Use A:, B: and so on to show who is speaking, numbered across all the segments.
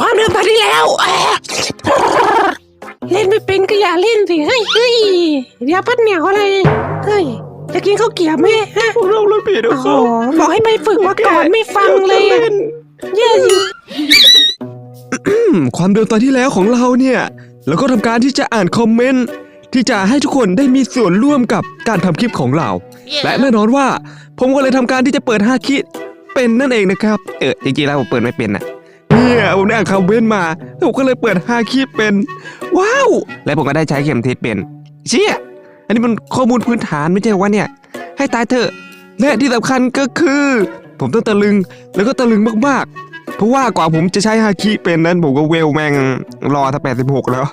A: ความเดิมตอนที่แล้ว เล่นไม่เป็นก็อย่าเล่นสิเฮ้ยเฮ้ยเดี๋ยวพัดเหนียวอะไร เฮ้ย จะกินข้าวเกรี๊ยวไหมฮะ
B: ผมเราเลยผิดนะ
A: โอ้
B: ค
A: โห
B: รับ
A: บอกให้ไปฝึกมาก่อนไม่ฟังเลยอะเย้สิ
B: อืมความเดิมตอนที่แล้วของเราเนี่ยเราก็ทำการที่จะอ่านคอมเมนต์ที่จะให้ทุกคนได้มีส่วนร่วมกับการทำคลิปของเรา และแน่นอนว่า ผมก็เลยทำการที่จะเปิดฮาคิเป็นนั่นเองนะครับ เออจริงๆแล้วผมเปิดไม่เป็นนะ เนี่ยผมได้อ่านคอมเมนมาแล้วผมก็เลยเปิดฮาคิเป็น ว้าว และผมก็ได้ใช้เข็มทิศเป็น เชี่ย อันนี้มันข้อมูลพื้นฐานไม่ใช่วะเนี่ย ให้ตายเถอะ และที่สำคัญก็คือ ผมต้องตะลึงแล้วก็ตะลึงมากๆ เพราะว่ากว่าผมจะใช้ฮาคิเป็นนั้นผมก็เวลแมงรอถ้า86แล้ว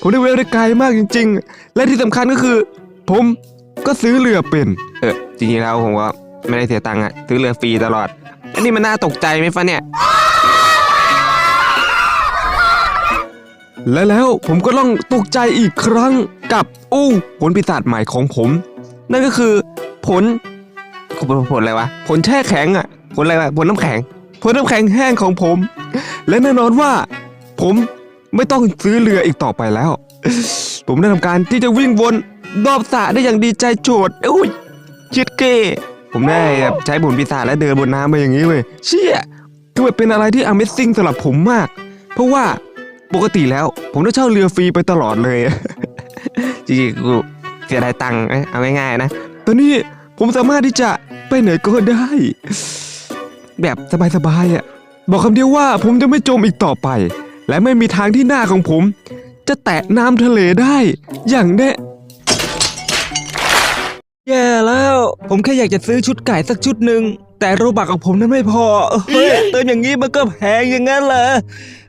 B: ผมได้เวลได้ไกลมากจริง ๆ และที่สำคัญก็คือ ผมก็ซื้อเรือเป็น เออจริงๆแล้วผมก็ไม่ได้เสียตังค์อะซื้อเรือฟรีตลอดอันนี้มันน่าตกใจไหมฟะเนี่ย และแล้วผมก็ต้องตกใจอีกครั้งกับอู้ผลปีศาจใหม่ของผม นั่นก็คือผลผลผลอะไรวะผลแช่แข็งอะผลอะไรวะผลน้ำแข็งผลน้ำแข็งแห้งของผม และแน่นอนว่า ผมไม่ต้องซื้อเรืออีกต่อไปแล้ว ผมได้ทำการที่จะวิ่งวนรอบสระได้อย่างดีใจโจทย์อุ้ยชิดเก้ผมได้แบบใช้ผลปีศาจและเดินบนน้ำไปอย่างนี้เว้ยเชี่ยคือแบบเป็นอะไรที่ Amazing สำหรับผมมาก เพราะว่า ปกติแล้ว ผมได้เช่าเรือฟรีไปตลอดเลย จริงๆกูเสียดายตังค์นะเอาง่ายๆนะ ตอนนี้ผมสามารถที่จะไปไหนก็ได้ แบบสบายๆอะ บอกคำเดียวว่าผมจะไม่จมอีกต่อไป และไม่มีทางที่หน้าของผม จะแตะน้ำทะเลได้ อย่างแน่แย่แล้ว ผมแค่อยากจะซื้อชุดไก่สักชุดหนึ่งแต่โรบักของผมนั้นไม่พอเฮ้ยเติมอย่างนี้มันก็แพงอย่างนั้นเหรอ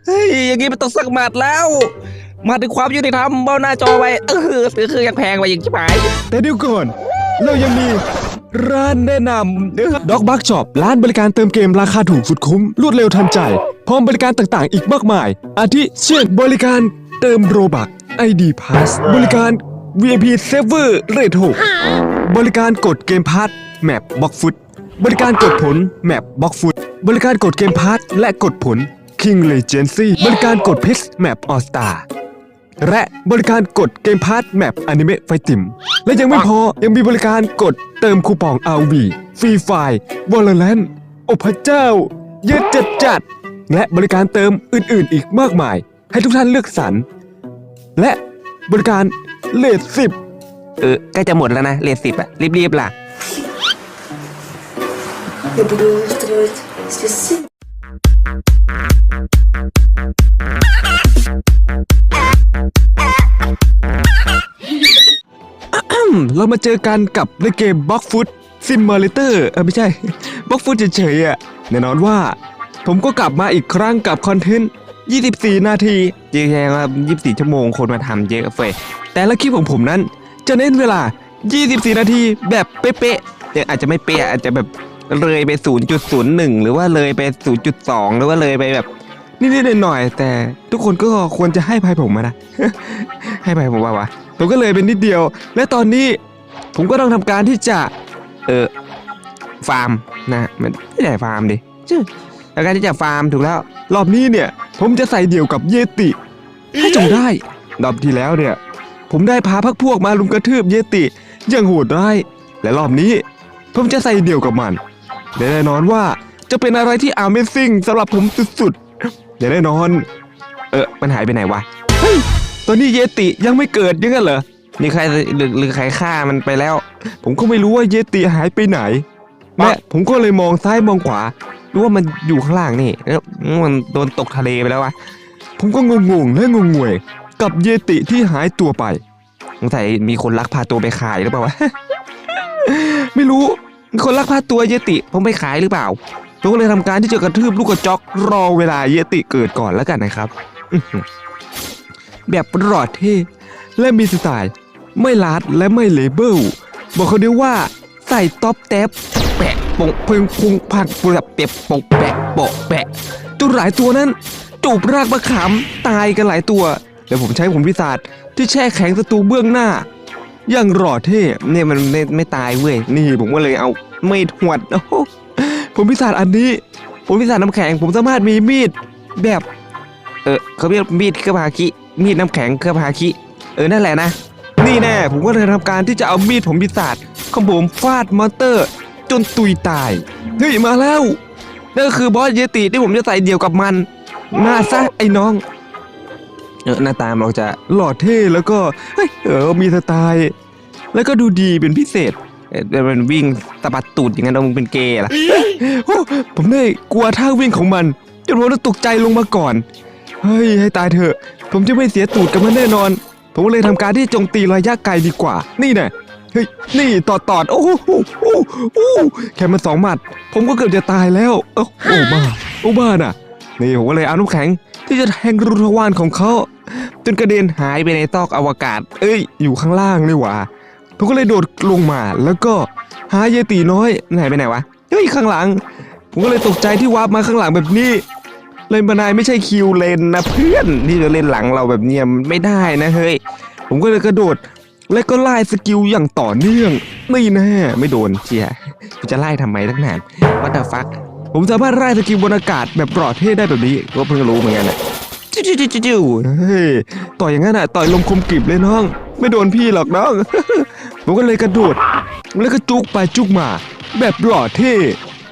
B: เฮ้ยอย่างนี้มันต้องสักหมัดแล้ว มาถึงความยุติธรรมเบ้าหน้าจอไว้เออซื้อคือยังแพงไปอย่างชิบหาย แต่เดี๋ยวก่อน เรายังมีร้านแนะนำด็อกบักช็อปร้านบริการเติมเกมราคาถูกสุดคุ้ม รวดเร็วทันใจ พร้อมบริการต่างๆ อีกมากมาย อาทิเช่นบริการเติมโรบัก ID Pass บริการ VIP Server Rate 6บริการกดเกมพาร์ทแมปบ็อกฟุตบริการกดผลแมปบ็อกฟุตบริการกดเกมพาร์ทและกดผล King Legacy บริการกดเพชรแมปออสตาและบริการกดเกมพาร์ทแมปอนิเมะไฟติม และยังไม่พอยังมีบริการกดเติมคูปอง RV ฟรีไฟวอลเลนโอพระเจ้า เยอะจัดจัด และบริการเติมอื่นๆ อีกมากมาย ให้ทุกท่านเลือกสรร และบริการเลทสิบเออใกล้จะหมดแล้วนะเลทสิบอะรีบๆล่ะ เรามาเจอกันกับในเกมบล็อกฟุตซิมเมอร์เลเตอร์เออไม่ใช่บล็อกฟุตเฉยๆอะแน่นอนว่า ผมก็กลับมาอีกครั้งกับคอนเทนต์ 24 นาทีจริงๆครับ24 ชั่วโมงคนมาทำเยอะเฟยแต่ละคลิปของผมนั้น จะเน้นเวลา 24 นาทีแบบเป๊ะๆยังอาจจะไม่เป๊ะอาจจะแบบ เลยไป0.01หรือว่าเลยไป0.2หรือว่าเลยไปแบบนิดๆหน่อยๆแต่ทุกคนก็ควรจะให้ภัยผมอะนะ ให้ภัยผมว่าวะผมก็เลยเป็นนิดเดียว และตอนนี้ผมก็ต้องทำการที่จะ เออฟาร์มนะมันไม่ได้ฟาร์มดิชื่อแล้วการที่จะฟาร์มถูกแล้ว รอบนี้เนี่ย ผมจะใส่เดี่ยวกับเยติให้จงได้รอบที่แล้วเนี่ย ผมได้พาพักพวกมาลุมกระทืบเยติอย่างโหดร้ายและรอบนี้ ผมจะใส่เดี่ยวกับมัน และแน่นอนว่าจะเป็นอะไรที่ Amazing สำหรับผมสุดๆและแน่นอน เออมันหายไปไหนวะตอนนี้เยติยังไม่เกิดอยังงั้นเหรอนี่ใครหรือหรือใครฆ่ามันไปแล้ว ผมก็ไม่รู้ว่าเยติหายไปไหนและผมก็เลยมองซ้ายมองขวารู้ว่ามันอยู่ข้างล่างนี่แล้วมันโดนตกทะเลไปแล้ววะผมก็งงๆและงงงวยๆกับเยติที่หายตัวไปสงสัยมีคนลักพาตัวไปขายหรือเปล่าวะ ไม่รู้ มีคนลักพาตัวเยติผมไปขายหรือเปล่าผมก็เลยทำการที่จะกระทืบลูกกระจอกรอเวลาเยติเกิดก่อนแล้วกันนะครับ แบบหลอดเท่และมีสไตล์ไม่ลาดและไม่เลเบิลบอกเขาเดียว่าใส่ท็อปแท็บแปะปงพึงพุงพักปลือกเปียบปงแปะโปะแปะจนหลายตัวนั้นจูบรากมะขามตายกันหลายตัว แล้วผมใช้ผลพิศาจที่แช่แข็งศัตรูเบื้องหน้า อย่างหล่อเท่เนี่ยมันไม่ไม่ตายเว้ยนี่ผมก็เลยเอาไม่หวดโอ้ผมพิศาจอันนี้ ผมพิศาจน้ำแข็ง ผมสามารถมีมีดแบบ เออเขาเรียกมีดเครือพาคิมีดน้ำแข็งเครือพาคิเออนั่นแหละนะนี่แน่ผมก็เลยทำการที่จะเอามีดผมพิศาจของผมฟาดมอนเตอร์ จนตุยตายเฮ้ยมาแล้วนั่นก็คือบอสเยติที่ผมจะใส่เดี่ยวกับมันมาซะไอ้น้อง เออหน้าตามันออกจะหล่อเท่แล้วก็เฮ้ยเออมีสไตล์แล้วก็ดูดีเป็นพิเศษเออแต่มันวิ่งตะบัดตูดอย่างนั้นเอามึงเป็นเกย์ล่ะโอ้ผมได้กลัวท่าวิ่งของมันจนผมต้องตกใจลงมาก่อนเฮ้ยให้ตายเถอะ ผมจะไม่เสียตูดกับมันแน่นอน ผมก็เลยทำการที่โจมตีระยะไกลดีกว่า นี่แน่เฮ้ยนี่ตอดตอดโอ้โหโอ้โหโอ้โหแค่มาสองหมัด ผมก็เกือบจะตายแล้วโอ้โอ้บ้าโอ้บ้าน่ะ นี่ผมก็เลยเอาน้ำแข็งที่จะแทงรูทวารของเขาจนกระเด็นหายไปในตอกอวกาศ เอ้ย อยู่ข้างล่างนี่หว่าผมก็เลยโดดลงมาแล้วก็หาเยตีน้อยไหนไปไหนวะเฮ้ยข้างหลัง ผมก็เลยตกใจที่วาร์ปมาข้างหลังแบบนี้เลนบานายไม่ใช่คิวเลนนะเพื่อนที่จะเล่นหลังเราแบบเนี้ยมันไม่ได้นะเฮ้ยผมก็เลยกระโดดแล้วก็ไล่สกิลอย่างต่อเนื่องไม่แน่ไม่โดนเชียร์จะไล่ทำไมตั้งนานวัตฟัก ผมสามารถไล่สกิลบนอากาศแบบปลอดเท่ได้แบบนี้ก็เพิ่งรู้เหมือนกันนะจิ้วจิ้วจิ้วเฮ้ยต่อยอย่างนั้นอะต่อยลมคมกริบเลยน้อง ไม่โดนพี่หรอกน้องผมก็เลยกระโดดแล้วก็จุกไปจุกมา แบบหล่อเท่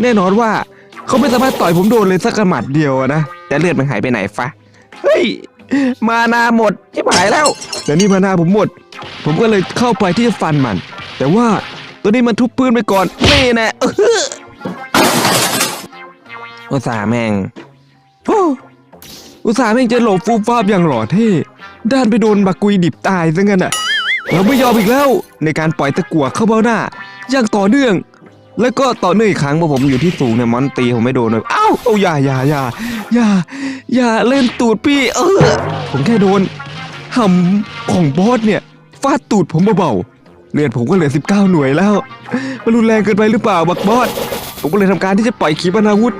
B: แน่นอนว่าเขาไม่สามารถต่อยผมโดนเลยสักกระหมัดเดียวนะแต่เลือดมันหายไปไหนฟะเฮ้ยมานาหมดชิบหายแล้วแต่นี่มานาผมหมด ผมก็เลยเข้าไปที่จะฟันมัน แต่ว่าตัวนี้มันทุบปืนไปก่อนนี่แน่ อุตส่าห์แม่งโอ้อุตส่าห์แม่งจะหลบฟูฟ้าบอย่างหล่อเท่ด้านไปโดนบักกุยดิบตายซะงั้นอะเราไม่ยอมอีกแล้วในการปล่อยตะกั่วเข้าเบ้าหน้าอย่างต่อเนื่อง แล้วก็ต่อเนื่องอีกครั้งเพราะผมอยู่ที่สูงเนี่ยมอนตีผมไม่โดนเลยอ้าวเอาอย่าอย่าอย่าอย่าอย่าเล่นตูดพี่เออผมแค่โดนหำของบอสเนี่ยฟาดตูดผมเบาๆเลือดผมก็เหลือ 19 หน่วยแล้ว มันรุนแรงเกินไปหรือเปล่าบักบอสผมก็เลยทำการที่จะปล่อยขีปนาวุธ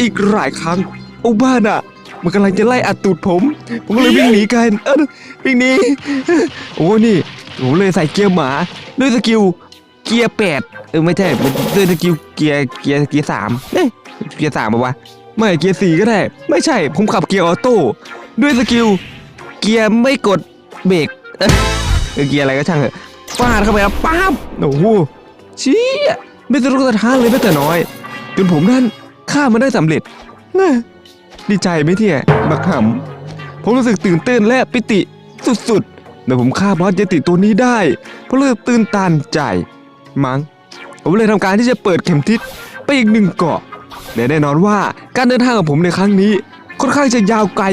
B: อีกหลายครั้งโอ้บ้าน่ะ มันกำลังจะไล่อัดตูดผม ผมก็เลยวิ่งหนีกัน เออวิ่งหนีโอ้นี่ผมเลยใส่เกียร์หมาด้วยสกิลเกียร์แปดเออไม่ใช่ด้วยสกิลเกียร์เกียร์เกียร์สามเอ้ยเกียร์สามปะวะไม่เกียร์สี่ก็ได้ ไม่ใช่ ผมขับเกียร์ออโต้ด้วยสกิลเกียร์ไม่กดเบรกเออเกียร์อะไรก็ช่างเถอะฟาดเข้าไปแล้วป๊าบโอ้โหชี้ไม่สะทกสะท้านเลยแม้แต่น้อย จนผมนั้น ฆ่ามันได้สำเร็จน่ะดีใจไหมที่ยบักหำผมรู้สึกตื่นเต้นและปิติสุดๆแต่ผมฆ่าบอสเยติตัวนี้ได้ เพราะเลือกตื่นตันใจ มั้งผมเลยทำการที่จะเปิดเข็มทิศไปอีกหนึ่งเกาะและแน่นอนว่าการเดินทางของผมในครั้งนี้ ค่อนข้างจะยาวไกล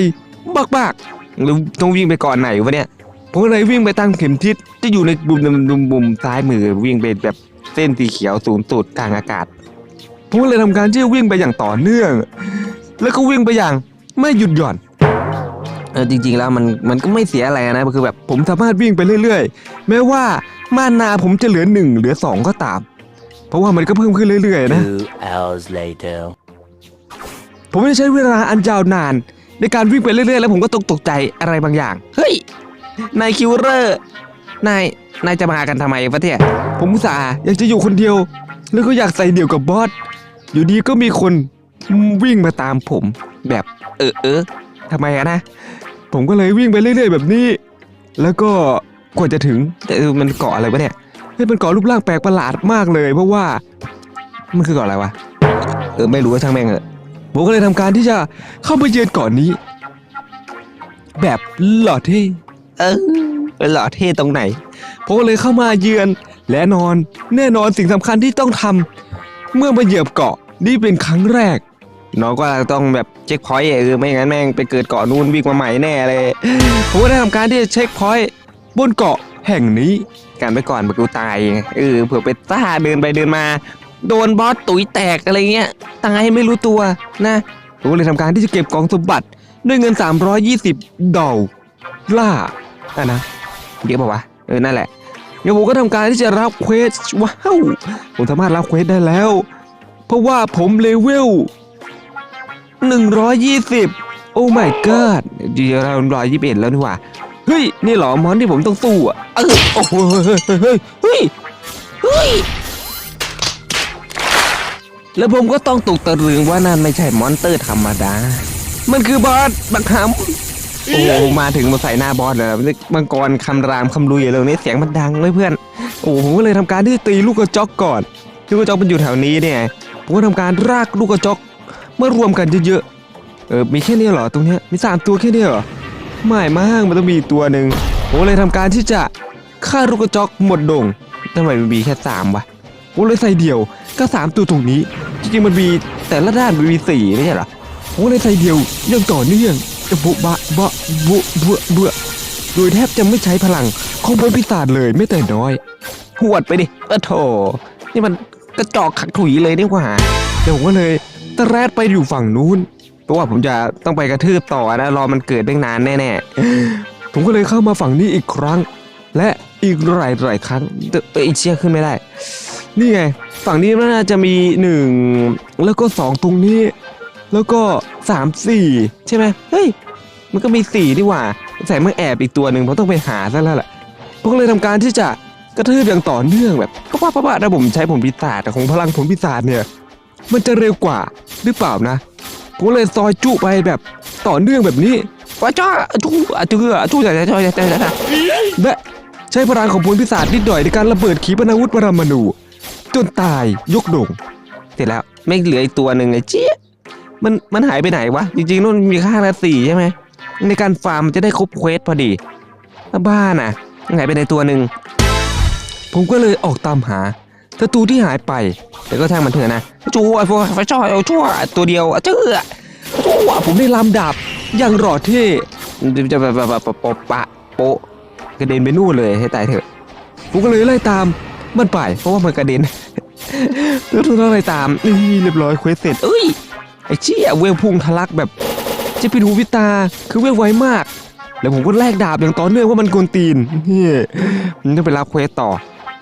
B: มากๆหรือต้องวิ่งไปก่อนไหนวะเนี่ยผมก็เลยวิ่งไปตามเข็มทิศที่อยู่ในบุมบุมบุมซ้ายมือวิ่งไปแบบเส้นสีเขียวสูงสุดกลางอากาศ ผมก็เลยทำการที่จะวิ่งไปอย่างต่อเนื่อง แล้วก็วิ่งไปอย่างไม่หยุดหย่อนเออจริง ๆ แล้วมันมันก็ไม่เสียอะไรนะคือแบบผมสามารถวิ่งไปเรื่อยๆ แม้ว่ามานาผมจะเหลือหนึ่งเหลือสองก็ตาม เพราะว่ามันก็เพิ่มขึ้นเรื่อยๆนะ
C: Two hours later.
B: ผมไม่ได้ใช้เวลาอันยาวนาน ในการวิ่งไปเรื่อยๆ แล้วผมก็ตกตกใจอะไรบางอย่าง เฮ้ย นายคิวเรอร์ นาย นายจะมากันทำไมวะเนี่ยผมอุตส่าห์อยากจะอยู่คนเดียว แล้วก็อยากใส่เดี่ยวกับบอส อยู่ดีก็มีคนวิ่งมาตามผมแบบเออเออทำไมอะนะ ผมก็เลยวิ่งไปเรื่อยๆแบบนี้ แล้วก็กว่าจะถึงแต่มันเกาะอะไรวะเนี่ยเฮ้ยมันเกาะรูปร่างแปลกประหลาดมากเลย เพราะว่ามันคือเกาะอะไรวะเออไม่รู้ว่าช่างแม่งเถอผมก็เลยทำการที่จะเข้าไปเยือนเก่อนนี้ แบบหล่อเท่เออหล่อเท่ตรงไหนผมก็เลยเข้ามาเยือนและนอนแน่นอนสิ่งสำคัญที่ต้องทำ เมื่อมาเหยียบเกาะนี่เป็นครั้งแรก น้องก็ต้องแบบเช็คพอยต์เออไม่งั้นแม่งไปเกิดเกาะนู้นวิ่งมาใหม่แน่เลยผมก็ได้ทำการที่จะเช็คพอยต์บนเกาะแห่งนี้การไปก่อนมื่อกูตายเออเผื่อไปต้าเดินไปเดินมา โดนบอสตุ๋ยแตกอะไรเงี้ยตายไม่รู้ตัวนะผมก็เลยทำการที่จะเก็บกองสมบัติด้วยเงิน 320ดอลล่าร์อะนะเดี๋ยวบอกว่าเออนั่นแหละ เดี๋ยวผมก็ทำการที่จะรับเควสว้าวผมสามารถรับเควสได้แล้ว เพราะว่าผมเลเวล120 โอ้ my god เดี๋ยวเราร้อยยี่สิบเอ็ดแล้วนี่หว่า เฮ้ย นี่หรอมอนที่ผมต้องสู้อะเออโอ้โหเฮ้ยเฮ้ยเฮ้ยแล้วผมก็ต้องตกตะลึงว่านั่นไม่ใช่มอนเตอร์ธรรมดา มันคือบอสบักหำ โอ้โหมาถึงมาใส่หน้าบอสเลยนี่มังกรคำรามคำลุยอะไรตรงนี้เสียงมันดังเลยเพื่อน โอ้โหผมก็เลยทำการที่ตีลูกกระจอกก่อนลูกกระจอกมันอยู่แถวนี้เนี่ยผมก็ทำการรากลูกกระจอกเมื่อรวมกันเยอะๆเออมีแค่นี้เหรอตรงเนี้ยมีสามตัวแค่นี้เหรอไม่มากมันต้องมีตัวหนึ่งผมเลยทำการที่จะฆ่าลูกกระจอกหมดดงทำไมมันมีแค่สามวะผมเลยใส่เดี่ยวก็สามตัวตรงนี้จริงๆมันมีแต่ละด้านมันมีสี่ไม่ใช่เหรอผมเลยใส่เดี่ยวยังต่อเนื่อง จะบุบะบะบุเบื่อเบื่อโดยแทบจะไม่ใช้พลังของบนพิศาจเลยไม่แต่น้อย หวดไปดิเออโถนี่มันกระจอกขักถุยเลยนี่หว่าเดี๋ยวผมก็เลยตะแรดไปอยู่ฝั่งนู้นเพราะว่าผมจะต้องไปกระทืบต่อนะรอมันเกิดได้นานแน่ๆผมก็เลยเข้ามาฝั่งนี้อีกครั้ง และอีกหลายหลายครั้งแต่อ้ยเชี่ยขึ้นไม่ได้ นี่ไง ฝั่งนี้น่าจะมีหนึ่งแล้วก็สองตรงนี้ แล้วก็ สามสี่ใช่ไหมเฮ้ย มันก็มีสี่ดีกว่าใส่มันแอบอีกตัวหนึ่งผมต้องไปหาซะแล้วแหละผมก็เลยทำการที่จะกระทืบอย่างต่อเนื่องแบบป้าป้าป้าถ้าผมใช้ผลพิศาจแต่ของพลังผลพิศาจเนี่ย มันจะเร็วกว่าหรือเปล่านะผมเลยซอยจุไปแบบต่อเนื่องแบบนี้ว่าจ้าจูอะจูอะจูจ้าจ้าจ้าจ้าจ้าและใช้พลังของพลพิศาจนิดหน่อยในการระเบิดขีปนาวุธปรมาณูจนตายยกดงเสร็จแล้วไม่เหลืออีกตัวหนึ่งไอ้เจี๊ย มันมันหายไปไหนวะ จริงๆนู่นมีค่าละสี่ใช่ไหมในการฟาร์มจะได้ครบเควสพอดีบ้าน่ะหายไปในตัวหนึ่งผมก็เลยออกตามหาศัตรูที่หายไป แต่ก็ทางมันเถอะนะจูไอ้พวกไฟช่อยเอาชั่วตัวเดียวอะเจ้อชั่วผมได้ลำดาบอย่างหล่อเท่จะแบบแบบแบบปะปะโปะกระเด็นไปนู่นเลยให้ตายเถอะผมก็เลยไล่ตามมันไปเพราะว่ามันกระเด็นแล้วทุกท่านไล่ตามนี่เรียบร้อยเควสเสร็จเอ้ย ไอ้เชี่ยเวลพุ่งทะลักแบบจะปิดหูปิดตาคือเวลไวมาก แล้วผมก็แลกดาบอย่างต่อเนื่องว่ามันกวนตีนนี่มันต้องไปรับเควสต่อ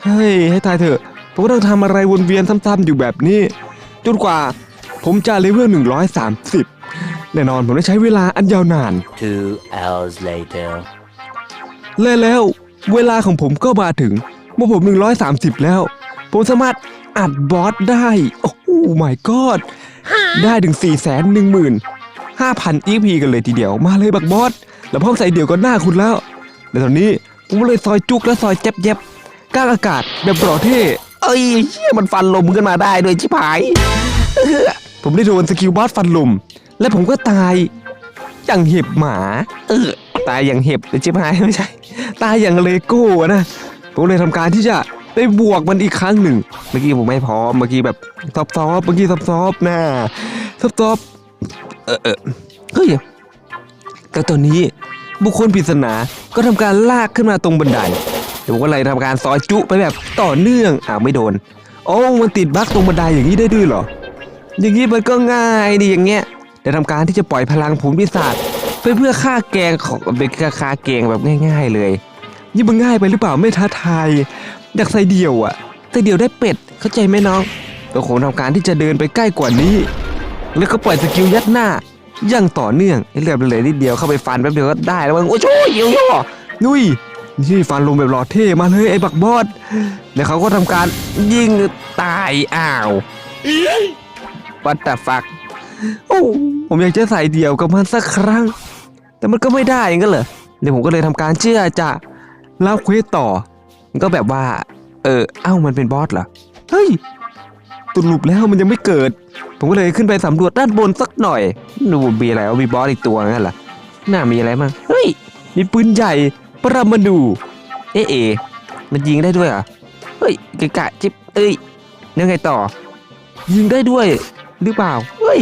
B: เฮ้ยให้ตายเถอะผมก็ต้องทำอะไรวนเวียนซ้ำๆอยู่แบบนี้จนกว่าผมจะเลเวล130 แน่นอนผมได้ใช้เวลาอันยาวนาน
C: Two hours later.
B: และแล้วเวลาของผมก็มาถึงเมื่อผม 130 แล้ว ผมสามารถอัดบอสได้ โอ้โห my god ได้ถึง 4 1 5 0 0 0 EP กันเลยทีเดียวมาเลยบักบอสแล้วพ่อใส่เดี่ยวก็หน้าคุณแล้วและตอนนี้ผมเลยซอยจุกและซอยแจ๊บแจ๊บกลางอากาศแบบหล่อเท่เอ้ยเหี้ยมันฟันลมขึ้นมาได้ด้วยชิบหายเออผมได้โดนสกิลบอสฟันลม และผมก็ตายอย่างเห็บหมาเออตายอย่างเห็บแต่ชิบหายไม่ใช่ ตายอย่างเลโก้นะผมเลยทำการที่จะ ได้บวกมันอีกครั้งหนึ่ง เมื่อกี้ผมไม่พร้อม เมื่อกี้แบบซอฟซอฟเมื่อกี้ซอฟซอฟนะซอฟซอฟเออเออเฮ้ยแต่ตอนนี้บุคคลปริศนาก็ทำการลากขึ้นมาตรงบันไดเดี๋ยวก็เลยทำการซอยจุไปแบบต่อเนื่องอ้าวไม่โดน โอ้มันติดบั๊กตรงบันไดอย่างนี้ได้ด้วยเหรอ อย่างนี้มันก็ง่ายดีอย่างเงี้ยเดี๋ยวทำการที่จะปล่อยพลังผลพิศาจไปเพื่อฆ่าแกงของเป็นฆ่าแกงแบบง่าย ๆเลย นี่มันง่ายไปหรือเปล่าไม่ท้าทาย อยากใส่เดียวอะใส่เดียวได้เป็ดเข้าใจไหมน้องก็คงทำการที่จะเดินไปใกล้กว่านี้ แล้วก็ปล่อยสกิลยัดหน้าอย่างต่อเนื่องเลือดมันเลยนิดเดียวเข้าไปฟันแป๊บเดียวก็ได้แล้วมึงโอ้ยโอ้ยเยี่ยวนุ้ยนี่ฟันลมแบบหล่อเท่มาเลยไอ้บักบอสแล้วเขาก็ทำการยิงตายอ้าววัต t ฟักโอ้ผมอยากจะใส่เดี่ยวกับมันสักครั้ง แต่มันก็ไม่ได้อย่างนั้นเหรอเดี๋ยวผมก็เลยทำการเชื่อจะเล่าเควสต่อ ก็แบบว่า เออเอ้ามันเป็นบอสเหรอ เฮ้ยตุลุปแล้วมันยังไม่เกิด ผมก็เลยขึ้นไปสำรวจด้านบนสักหน่อย ดูมีอะไรวะมีบอสอีกตัวงั้นเหรอน่ามีอะไรมั้งเฮ้ย มีปืนใหญ่ปรมาณูเอเอ มันยิงได้ด้วยเหรอ เฮ้ยกะกะจิบเอ้ยยังไงต่อ ยิงได้ด้วย หรือเปล่า เฮ้ย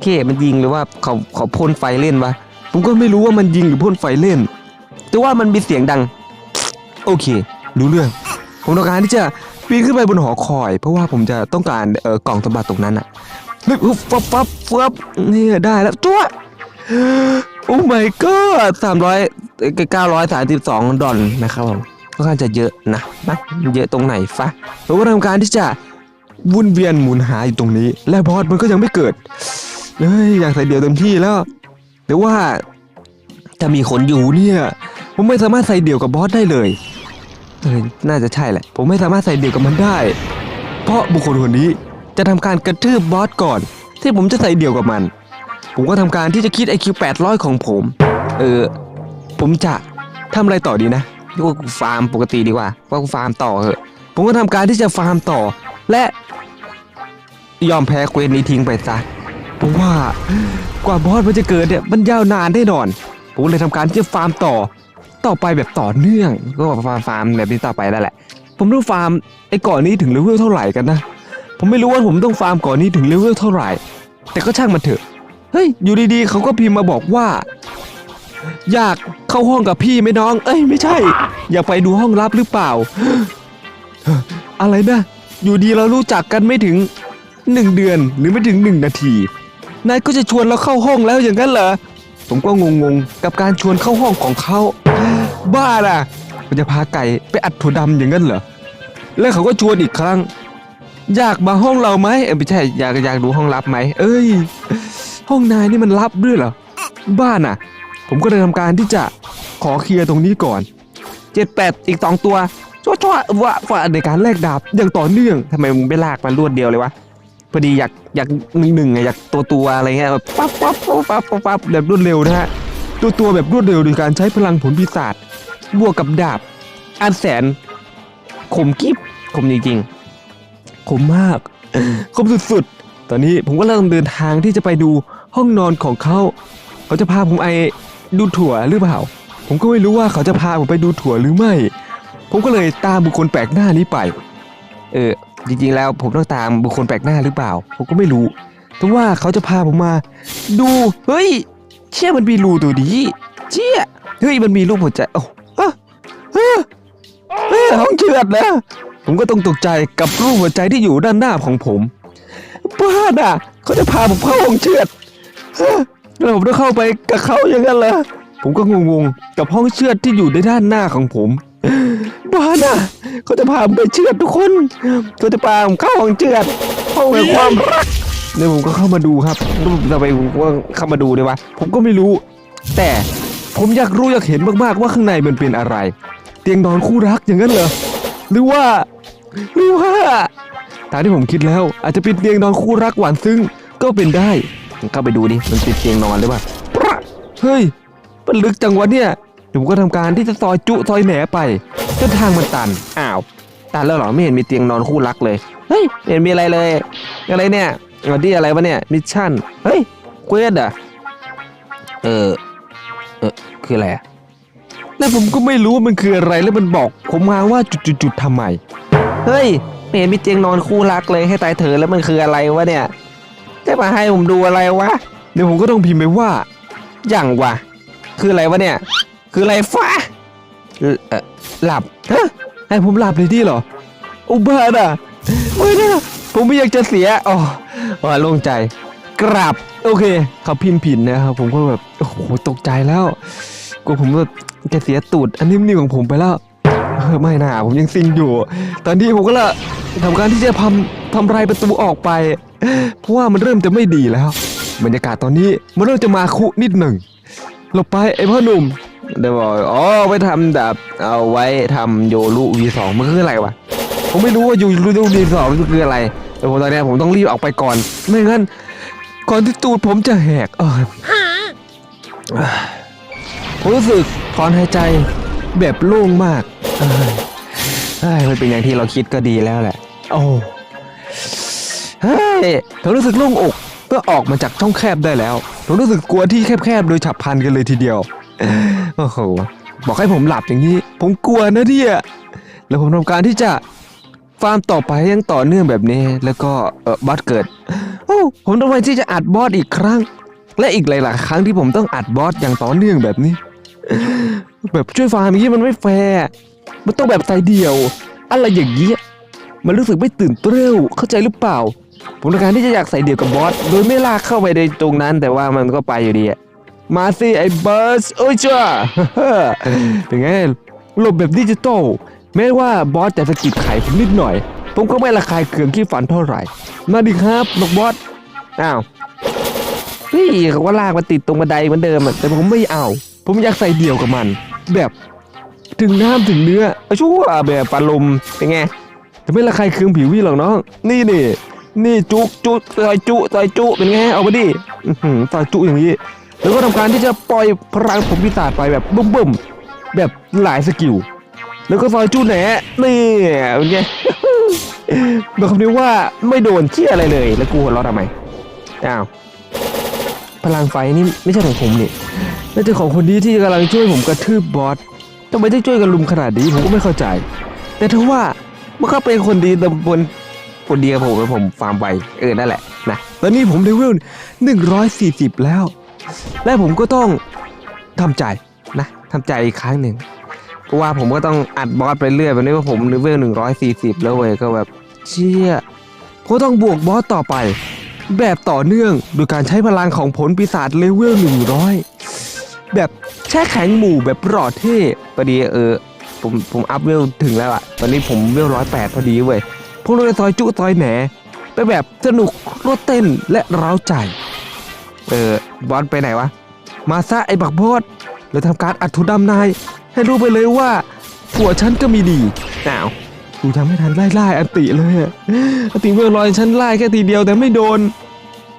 B: เคมันยิงหรือว่าเขาเขาพ่นไฟเล่นวะผมก็ไม่รู้ว่ามันยิงหรือพ่นไฟเล่น แต่ว่ามันมีเสียงดัง โอเค รู้เรื่อง ผมต้องการที่จะปีนขึ้นไปบนหอคอย เพราะว่าผมจะต้องการเออกล่องสมบัติตรงนั้นอะเฮ้ยฟับฟับฟับนี่ได้แล้วจ้วโอ้ my god สามร้อยเก้าร้อยสามสิบสองดอลนะครับผมค่อนข้างจะเยอะนะนะเยอะตรงไหนฟะผมก็ทำการที่จะวุ่นเวียนหมุนหาอยู่ตรงนี้ และบอสมันก็ยังไม่เกิดเฮ้ยอยากใส่เดี่ยวเต็มที่แล้วแต่ว่าถ้ามีคนอยู่เนี่ยผมไม่สามารถใส่เดี่ยวกับบอสได้เลย เออน่าจะใช่แหละ ผมไม่สามารถใส่เดี่ยวกับมันได้ เพราะบุคคลคนนี้จะทำการกระทืบบอสก่อน ที่ผมจะใส่เดี่ยวกับมัน ผมก็ทำการที่จะคิด IQ 800 ของผม เออ ผมจะทำอะไรต่อดีนะนี่ว่ากูฟาร์มปกติดีกว่า ว่ากูฟาร์มต่อเหอะ ผมก็ทำการที่จะฟาร์มต่อ และยอมแพ้เควสนี้ทิ้งไปซะเพราะว่ากว่าบอสมันจะเกิดเนี่ยมันยาวนานแน่นอน ผมเลยทำการที่จะฟาร์มต่อ ต่อไปแบบต่อเนื่องก็ฟาร์มฟาร์มแบบนี้ต่อไปนั่นแหละ ผมต้องฟาร์มไอ้ก่อนนี้ถึงเลเวลเท่าไหร่กันนะผมไม่รู้ว่าผมต้องฟาร์มก่อนนี้ถึงเลเวลเท่าไหร่ แต่ก็ช่างมันเถอะเฮ้ยอยู่ดีๆเขาก็พิมพ์มาบอกว่า อยากเข้าห้องกับพี่ไหมน้อง เอ้ยไม่ใช่ อยากไปดูห้องลับหรือเปล่า อะไรนะอยู่ดีเรารู้จักกันไม่ถึงหนึ่งเดือนหรือไม่ถึงหนึ่งนาทีนายก็จะชวนเราเข้าห้องแล้วอย่างนั้นเหรอผมก็งงๆกับการชวนเข้าห้องของเขา บ้าน่ะ มันจะพาไก่ไปอัดถั่วดำอย่างนั้นเหรอ แล้วเขาก็ชวนอีกครั้ง อยากมาห้องเราไหมเออไม่ใช่อยากอยากดูห้องลับไหม เอ้ย ห้องนายนี่มันลับด้วยเหรอ บ้าน่ะ ผมก็เลยทำการที่จะขอเคลียร์ตรงนี้ก่อน เจ็ดแปดอีกสองตัวชั่วชั่วว่าว่าในการแลกดาบอย่างต่อเนื่องทำไมมึงไม่ลากมันรวดเดียวเลยวะพอดีอยากอยากหนึ่งหนึ่งอะอยากตัวตัวอะไรเงี้ยแบบปั๊บปั๊บปั๊บปั๊บปั๊บแบบรวดเร็วนะฮะตัวตัวแบบรวดเร็วโดยการใช้พลังผลปีศาจ บวกกับดาบ อันแสนคมกิบคมจริงๆคมมากคมสุดๆ ตอนนี้ผมก็เริ่มเดินทางที่จะไปดูห้องนอนของเขา เขาจะพาผมไอดูถั่วหรือเปล่า ผมก็ไม่รู้ว่าเขาจะพาผมไปดูถั่วหรือไม่ ผมก็เลยตามบุคคลแปลกหน้านี้ไป เออ จริงๆ แล้วผมต้องตามบุคคลแปลกหน้าหรือเปล่า ผมก็ไม่รู้ แต่ว่าเขาจะพาผมมา ดู เฮ้ย เชี่ยมันมีรูตัวดีเชี่ย เฮ้ย มันมีรูปหัวใจโอ้ เฮ้ยห้องเชือดนะผมก็ต้องตกใจกับรูปหัวใจที่อยู่ด้านหน้าของผมบ้าน่ะเขาจะพาผมเข้าห้องเชือดแล้วผมต้องเข้าไปกับเขาอย่างนั้นเหรอผมก็งงๆกับห้องเชือดที่อยู่ในด้านหน้าของผมบ้าน่ะเขาจะพาผมไปเชือดทุกคนเขาจะพาผมเข้าห้องเชือดห้องแห่งความรักเนี่ยผมก็เข้ามาดูครับแล้วผมจะไปว่าเข้ามาดูเลยวะผมก็ไม่รู้ แต่ผมอยากรู้อยากเห็นมากๆว่าข้างในมันเป็นอะไร ตียงนอนคู่รักอย่างนั้นเหรอหรือว่าหรือว่าตามที่ผมคิดแล้ว อาจจะเป็นเตียงนอนคู่รักหวานซึ้งก็เป็นได้เข้าไปดูดิมันเป็นเตียงนอนหรือเปล่าเฮ้ยมันลึกจังวะเนี่ยผมก็ทำการที่จะซอยจุซอยแหนไปจนทางมันตันอ้าวตันแล้วเหรอไม่เห็นมีเตียงนอนคู่รักเลยเฮ้ยไม่เห็นมีอะไรเลย อะไรเนี่ยเอาที่อะไรวะเนี่ยมิชชั่นเฮ้ยเควสอะเออเออคืออะไรอะ แล้วผมก็ไม่รู้ว่ามันคืออะไรแล้วมันบอก ผมมาว่าจุดๆๆทำไม เฮ้ยไม่เห็นมีเตียงนอนคู่รักเลยให้ตายเถอะแล้วมันคืออะไรวะเนี่ยจะมาให้ผมดูอะไรวะเดี๋ยวผมก็ต้องพิมพ์ไปว่า อย่างวะคืออะไรวะเนี่ย คืออะไรฟ้าเอ่อเอ่อหลับฮะให้ผมหลับเลยที่เหรออุบาทอะไม่นะผมไม่อยากจะเสียอ๋ออ๋อโล่งใจกราบโอเคเขาพิมพ์ผิดนะครับผมก็แบบโอ้โหตกใจแล้วกลัวผมแบบ จะเสียตูดอันนิ่มๆของผมไปแล้วเออไม่น่าผมยังซิงอยู่ ตอนนี้ผมก็ละทำการที่จะทำทำลายประตูออกไป เพราะว่ามันเริ่มจะไม่ดีแล้ว บรรยากาศตอนนี้มันเริ่มจะมาคุนิดหนึ่งหลบไปไอ้พ่อหนุ่มเดี๋ยวบอกอ๋อไว้ทำดาบเอาไว้ทำโยรุ V2 มันคืออะไรวะผมไม่รู้ว่าโยรุ V2 มันคืออะไร แต่ผมตอนนี้ผมต้องรีบออกไปก่อน ไม่งั้น ก่อนที่ตูดผมจะแหกเออ ผมรู้สึกถอนหายใจแบบโล่งมากเอ้ยเฮ้ยมันเป็นอย่างที่เราคิดก็ดีแล้วแหละ โอ้เฮ้ยผมรู้สึกโล่งอกเพื่อออกมาจากช่องแคบได้แล้วผมรู้สึกกลัวที่แคบๆโดยฉับพลันกันเลยทีเดียวโอ้โหบอกให้ผมหลับอย่างนี้ ผมกลัวนะเนี่ยแล้วผมทำการที่จะฟาร์มต่อไปยังต่อเนื่องแบบนี้ แล้วก็เออบอสเกิดโอ้ผมต้องไปที่จะอัดบอสอีกครั้ง และอีกหลาย ๆ ครั้งที่ผมต้องอัดบอสอย่างต่อเนื่องแบบนี้ แบบช่วยฟาร์มอย่างนี้มันไม่แฟร์มันต้องแบบใจเดียว อะไรอย่างเงี้ยมันรู้สึกไม่ตื่นเต้นเข้าใจหรือเปล่า ผมต้องการที่จะอยากใส่เดี่ยวกับบอสโดยไม่ลากเข้าไปในตรงนั้นแต่ว่ามันก็ไปอยู่ดีอะมาสิไอ้เบิร์สโอ้ยจ้าเป็นไงหลบแบบดิจิตอลแม้ว่าบอสจะสะกิดไข่ผมนิดหน่อย ผมก็ไม่ระคายเคืองขี้ฟันเท่าไหร่มาดิครับนกบอสอ้าวพี่เขาก็ลากมาติดตรงบันไดเหมือนเดิมแต่ผมไม่เอา ผมอยากใส่เดี่ยวกับมัน แบบถึงน้ำถึงเนื้อเอาชั่วแบบปลาลมเป็นไงแต่ไม่ระคายเคืองผิวพี่หรอกน้องนี่นี่นี่จุจุซอยจุซอยจุเป็นไงเอาไปดิอื้อหือยจุอย่างนี้ แล้วก็ทำการที่จะปล่อยพลังผมพิศาจไปแบบบึ้มบึ้มแบบหลายสกิลแล้วก็ซอยจุแหนนี่เป็นไงบอกคำนี้ว่าไม่โดนเชี่ยอะไรเลยแล้วกูหัวเราะทำไมอ้าว พลังไฟนี่ไม่ใช่ของผมนี่น่าจะของคนนี้ที่กำลังช่วยผมกระทืบบอสทำไมได้ช่วยกันลุมขนาดนี้ผมก็ไม่เข้าใจ แต่ถ้าว่ามันก็เป็นคนดีต่บนคนดีกับผมผมฟาร์มไปเออนั่นแหละนะตอนนี้ผมเลเวล140 แล้ว และผมก็ต้องทำใจนะทำใจอีกครั้งหนึ่งเพราะว่าผมก็ต้องอัดบอสไปเรื่อยแบบนี้ว่าผมเลเวล140 แล้วเว้ยก็แบบเชี่ยผมต้องบวกบอสต่อไป แบบต่อเนื่องโดยการใช้พลังของผลปีศาจเลเวล100 แบบแช่แข็งหมู่แบบปลอดเท่พอดีเออผมผมอัพเวลถึงแล้วอะตอนนี้ผมเวลร้อยแปดพอดีเว้ยพวกเราซอยจุซอยแหนไปแบบสนุกรถเต้นและเร้าใจ เออบอลไปไหนวะ มาซะไอ้บักบอสแล้วทำการอัดทุดำนาย ให้รู้ไปเลยว่าผัวฉันก็มีดีอ้าว กูยังไม่ทันไล่ไล่อันติเลยอะอันติเวลลอยฉันไล่แค่ทีเดียวแต่ไม่โดน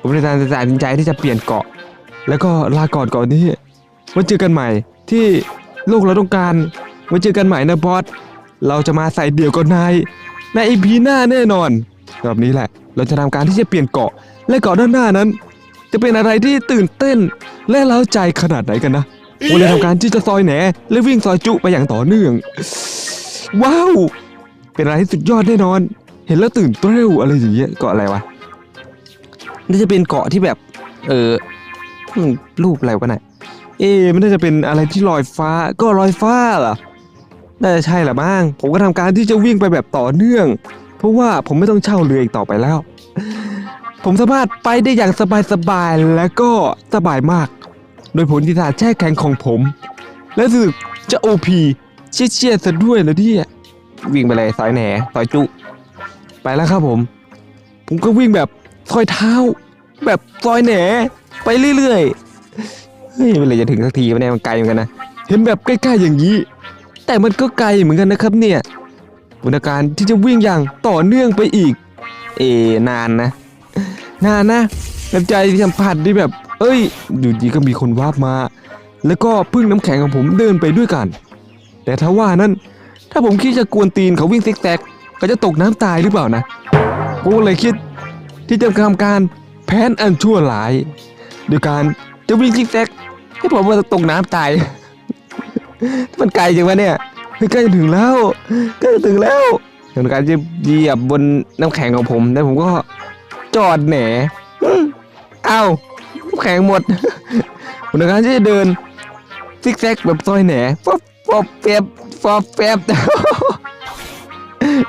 B: ผมเลยตัดสินใจที่จะเปลี่ยนเกาะ แล้วก็ลาก่อนก่อนนี้ไว้เจอกันใหม่ที่โลกเราต้องการไว้เจอกันใหม่นะบอส เราจะมาใส่เดี่ยวกับนายในอีพีหน้าแน่นอนแบบนี้แหละ เราจะทำการที่จะเปลี่ยนเกาะ และเกาะด้านหน้านั้น จะเป็นอะไรที่ตื่นเต้น และเล้าใจขนาดไหนกันนะผมเลยทำการที่จะซอยแหนและวิ่งซอยจุไปอย่างต่อเนื่อง ว้าว เป็นอะไรที่สุดยอดแน่นอน เห็นแล้วตื่นเต้นอะไรอย่างเงี้ยเกาะอะไรวะน่าจะเป็นเกาะที่แบบ เออรูปอะไรวะเนี่ยเอ๊มันน่าจะเป็นอะไรที่ลอยฟ้า ก็ลอยฟ้าเหรอน่าจะใช่แหละมั้งผมก็ทำการที่จะวิ่งไปแบบต่อเนื่อง เพราะว่าผมไม่ต้องเช่าเรืออีกต่อไปแล้ว ผมสามารถไปได้อย่างสบายๆและก็สบายมาก โดยผลที่ฐาแช่แข็งของผม และรู้สึกจะโอพีเชี่ยเชี่ยๆซะด้วยนะเนี่ย วิ่งไปเลยซอยแหนซอยจุ ไปแล้วครับผม ผมก็วิ่งแบบซอยเท้า แบบซอยแหน ไปเรื่อยๆเฮ้ยเมื่อไหรจะถึงสักทีวะเนี่ยมันไกลเหมือนกันนะเห็นแบบใกล้ๆอย่างนี้ แต่มันก็ไกลเหมือนกันนะครับเนี่ยบนการที่จะวิ่งอย่างต่อเนื่องไปอีก เอนานนะ นานนะน้ำใจที่สัมผัสที่แบบ เอ้ยอยู่ดีก็มีคนวาบมา แล้วก็พึ่งน้ำแข็งของผมเดินไปด้วยกัน แต่ถ้าว่านั้น ถ้าผมคิดจะกวนตีนเขาวิ่งซิกแซกเขาจะตกน้ำตายหรือเปล่านะผมก็เลยคิดที่จะทำการแผนอันชั่วร้ายโดยการจะวิ่งซิกแซกให้ผมว่าตกน้ำตาย มันไกลจังวะเนี่ยใกล้จะถึงแล้วใกล้จะถึงแล้วโดยการจะเหยียบบนน้ำแข็งของผมแล้วผมก็จอดแหนเอ้าน้ำแข็งหมดโดยการที่จะเดินซิกแซกแบบซอยแหนฟอบ ฟอบแฟบฟอบแฟบ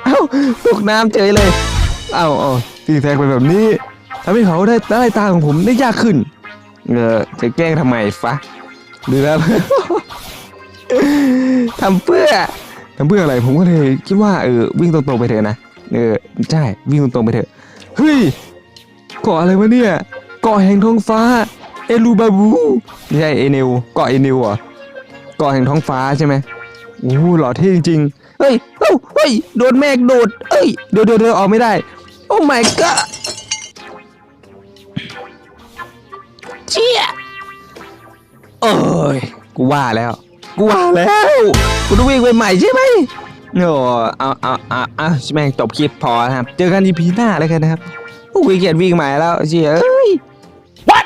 B: เอ้าตกน้ำเฉยเลย เอ้าเอ้าซิกแซกไปแบบนี้ทำให้เขาได้ได้ตาของผมได้ยากขึ้น เออจะแกล้งทำไมฟะดูแล้วทำเพื่อทำเพื่ออะไรผมก็เลยคิดว่าเออวิ่งตรงๆไปเถอะนะเออใช่วิ่งตรงๆไปเถอะเฮ้ยเกาะอะไรวะเนี่ยเกาะแห่งท้องฟ้า เอลูบาบูไม่ใช่เอเนวเกาะเอเนวเหรอ กาะแห่งท้องฟ้าใช่ไหมโอ้โหหล่อเท่จริงๆเฮ้ยเอ้าเฮ้ยโดนแมกโดดเอ้ยเดี๋ยวเดี๋ยวเดี๋ยวออกไม่ได้ โอ้ my god
A: เชี่ย
B: เอ้ยกูว่าแล้ว กูว่าแล้วกูต้องวิ่งไปใหม่ใช่ไหมโอ้เอาเอาเอาเอาแม่งจบคลิปพอนะครับ เจอกันอีพีหน้าแล้วกันนะครับกูขี้เกียจวิ่งใหม่แล้วเชียเอ้ย What